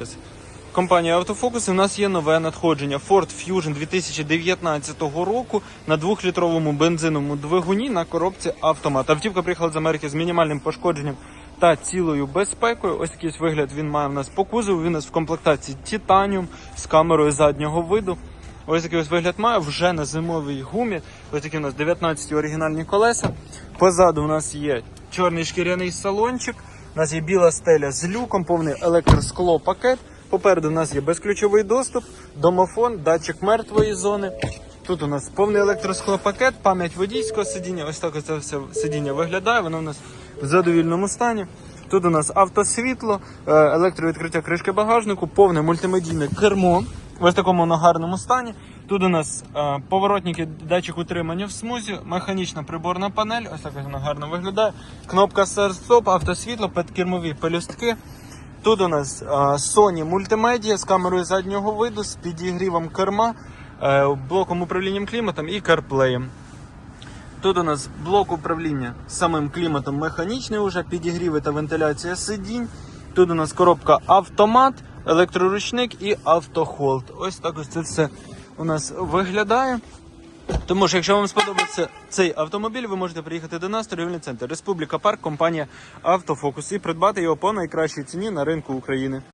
запис. Компанія Автофокус. У нас є нове надходження Ford Fusion 2019 року на 2-літровому бензиновому двигуні на коробці автомат. Автівка приїхала з Америки з мінімальним пошкодженням та цілою безпекою. Ось такий вигляд він має в нас по кузову. Він у нас в комплектації Titanium з камерою заднього виду. Ось такий ось вигляд має вже на зимовій гумі. Ось такі у нас 19 оригінальні колеса. Позаду у нас є чорний шкіряний салончик. У нас є біла стеля з люком, повний електроскло пакет. Попереду у нас є безключовий доступ, домофон, датчик мертвої зони. Тут у нас повний електросклопакет, пам'ять водійського сидіння. Ось так це все сидіння виглядає. Воно у нас в задовільному стані. Тут у нас автосвітло, е, електровідкриття кришки багажнику, повне мультимедійне кермо. В такому воно гарному стані. Тут у нас е, поворотники, датчик утримання в смузі, механічна приборна панель. Ось так вона гарно виглядає. Кнопка старт-стоп, автосвітло, підкермові пелюстки. Тут у нас е, Sony мультимедіа з камерою заднього виду, з підігрівом керма, е, блоком управлінням кліматом і CarPlay. Тут у нас блок управління самим кліматом механічний, уже підігріви та вентиляція сидінь. Тут у нас коробка автомат, електроручник і автохолд. Ось так ось це все у нас виглядає. Тому що, якщо вам сподобається цей автомобіль, ви можете приїхати до нас, торгівельний центр Республіка Парк, компанія Автофокус і придбати його по найкращій ціні на ринку України.